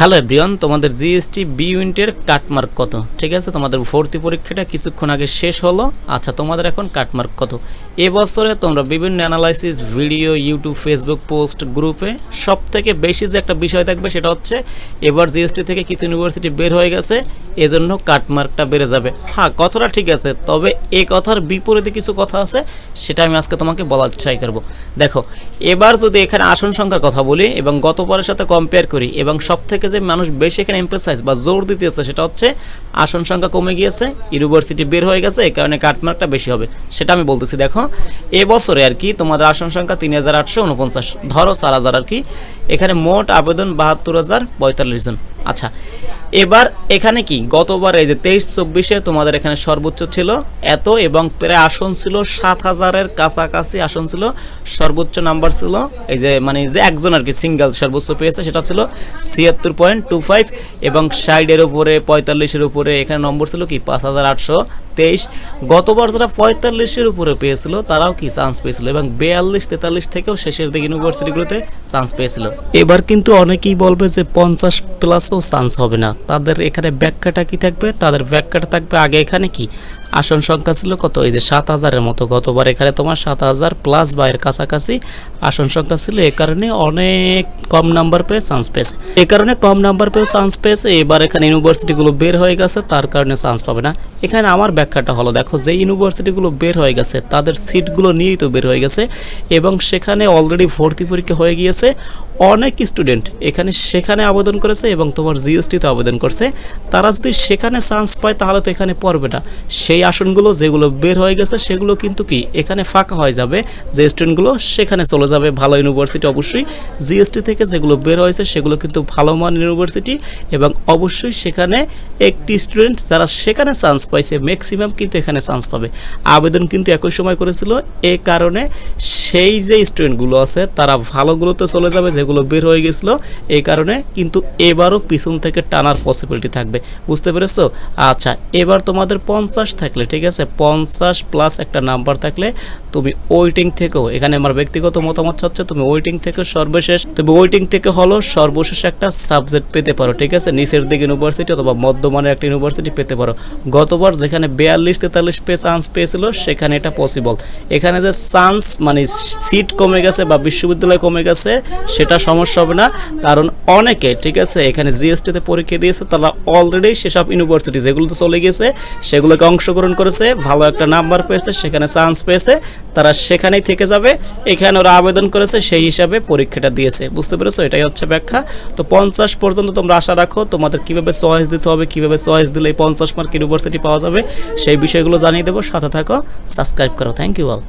Hello everyone তোমাদের GST B ইউনিটের cut mark কত? ঠিক আছে, তোমাদের ভর্তি পরীক্ষাটা কিছুক্ষণ আগে শেষ হলো। আচ্ছা তোমাদের এখন কাটমার্ক কত? এবছরে তোমরা বিভিন্ন analysis video YouTube Facebook post গ্রুপে সব থেকে বেশি যে একটা বিষয় থাকবে সেটা হচ্ছে এবার জিএসটি থেকে কিছু ইউনিভার্সিটি বের হয়ে গেছে, এজন্য কাটমার্কটা বেড়ে যাবে। হ্যাঁ কথাটা ঠিক আছে, তবে এই কথার বিপরীতে কিছু কথা আছে, সেটা আমি আজকে তোমাকে বলার ট্রাই করব। দেখো, এবার যদি এখানে আসন সংখ্যার কথা বলি এবং গতবারের সাথে কম্পেয়ার করি এবং সব থেকে যে মানুষ বেশি এখানে এমপ্রেসাইজ বা জোর দিতেছে সেটা হচ্ছে আসন সংখ্যা কমে গিয়েছে ইউনিভার্সিটি বের হয়ে গেছে এই কারণে কাটমার্কটা বেশি হবে, সেটা আমি বলতেছি। দেখো এবছরে আর কি তোমাদের আসন সংখ্যা তিন হাজার আটশো উনপঞ্চাশ। ধরো চার হাজার আর কি। এখানে মোট আবেদন বাহাত্তর হাজার পঁয়তাল্লিশ জন। আচ্ছা এবার এখানে কি গতবার এই যে তেইশ চব্বিশে তোমাদের এখানে সর্বোচ্চ ছিল এত এবং প্রায় আসন ছিল সাত হাজারের কাছাকাছি আসন ছিল, সর্বোচ্চ নাম্বার ছিল, এই যে মানে যে একজন আর কি সিঙ্গেল সর্বোচ্চ পেয়েছে সেটা ছিল ছিয়াত্তর পয়েন্ট টু ফাইভ এবং ষাটের উপরে, পঁয়তাল্লিশের উপরে এখানে নম্বর ছিল কি পাঁচ হাজার আটশো তেইশ। গতবার যারা পঁয়তাল্লিশের উপরে পেয়েছিল, তারাও কি চান্স পেয়েছিল এবং বিয়াল্লিশ, তেতাল্লিশ থেকেও শেষের দিকে ইউনিভার্সিটিগুলোতে চান্স পেয়েছিল। এবার কিন্তু অনেকেই বলবে যে পঞ্চাশ প্লাসও চান্স হবে না। তাদের এখানে ব্যাখ্যাটা কি থাকবে? তাদের ব্যাখ্যাটা থাকবে আগে এখানে কি? আসন সংখ্যা ছিল কত? এই যে সাত হাজারের মতো। গতবার এখানে তোমার সাত হাজার প্লাস বা এর কাছাকাছি আসন সংখ্যা ছিল। এ কারণে অনেক কম নাম্বার পেয়ে চান্স পেয়েছে। এ কারণে কম নাম্বার পেয়ে চান্স পেয়েছে। এবার এখানে ইউনিভার্সিটিগুলো বের হয়ে গেছে, তার কারণে চান্স পাবে না। এখানে আমার ব্যাখ্যাটা হলো, দেখো, যে ইউনিভার্সিটিগুলো বের হয়ে গেছে, তাদের সিটগুলো নিয়েই তো বের হয়ে গেছে। এবং সেখানে অলরেডি ভর্তি পরীক্ষা হয়ে গিয়েছে। অনেক স্টুডেন্ট এখানে সেখানে আবেদন করেছে এবং তোমার জিএসটিতে আবেদন করছে। তারা যদি সেখানে চান্স পায়, তাহলে তো এখানে পড়বে না। সেই আসনগুলো যেগুলো বের হয়ে গেছে, সেগুলো কিন্তু কি এখানে ফাঁকা হয়ে যাবে। যে স্টুডেন্টগুলো সেখানে চলে যাবে। ভালো ইউনিভার্সিটি অবশ্যই। জিএসটি থেকে যেগুলো বের হয়েছে, সেগুলো কিন্তু ভালো মান ইউনিভার্সিটি এবং অবশ্যই সেখানে একটি স্টুডেন্ট যারা সেখানে চান্স পাইছে ম্যাক্সিমাম কিন্তু এখানে চান্স পাবে। আবেদন কিন্তু একই সময় করেছিল। এ কারণে সেই যে স্টুডেন্টগুলো আছে, তারা ভালোগুলোতে চলে যাবে, যেগুলো বের হয়ে গেছিল। এই কারণে কিন্তু এবারও পিছন থেকে টানার পসিবিলিটি থাকবে। বুঝতে পেরেছ? আচ্ছা এবার তোমাদের পঞ্চাশ থাকলে, ঠিক আছে? পঞ্চাশ প্লাস একটা নাম্বার থাকলে তুমি ওয়েটিং থেকেও, এখানে আমার ব্যক্তিগত মতামত হচ্ছে তুমি ওয়েটিং থেকে সর্বশেষ, তুমি ওয়েটিং থেকে হলো সর্বশেষ একটা সাবজেক্ট পেতে পারো, ঠিক আছে? নিচের দিকে ইউনিভার্সিটি অথবা মধ্যমানের একটা ইউনিভার্সিটি পেতে পারো। গতবার যেখানে বিয়াল্লিশ, তেতাল্লিশ পে চান্স পেয়েছিল, সেখানে এটা পসিবল এখানে যে চান্স মানে সিট কমে গেছে বা বিশ্ববিদ্যালয় কমে গেছে, সেটা সমস্যা হবে না। কারণ অনেকে, ঠিক আছে, এখানে জিএসটিতে পরীক্ষা দিয়েছে, তারা অলরেডি সেসব ইউনিভার্সিটি যেগুলোতে চলে গেছে সেগুলোকে অংশগ্রহণ করেছে, ভালো একটা নাম্বার পেয়েছে, সেখানে চান্স পেয়েছে, তারা সেখানেই থেকে যাবে, এখানে ওরা আবেদন করেছে, সেই হিসাবে পরীক্ষাটা দিয়েছে, বুঝতে পেরেছ? এটাই হচ্ছে ব্যাখ্যা। তো পঞ্চাশ পর্যন্ত তোমরা আশা রাখো, তোমাদের কীভাবে চয়েস দিতে হবে, কীভাবে চয়েস দিলে এই পঞ্চাশ মার্ক ইউনিভার্সিটি পাওয়া যাবে, সেই বিষয়গুলো জানিয়ে দেবো, সাথে থাকো সাবস্ক্রাইব করো থ্যাংক ইউ অল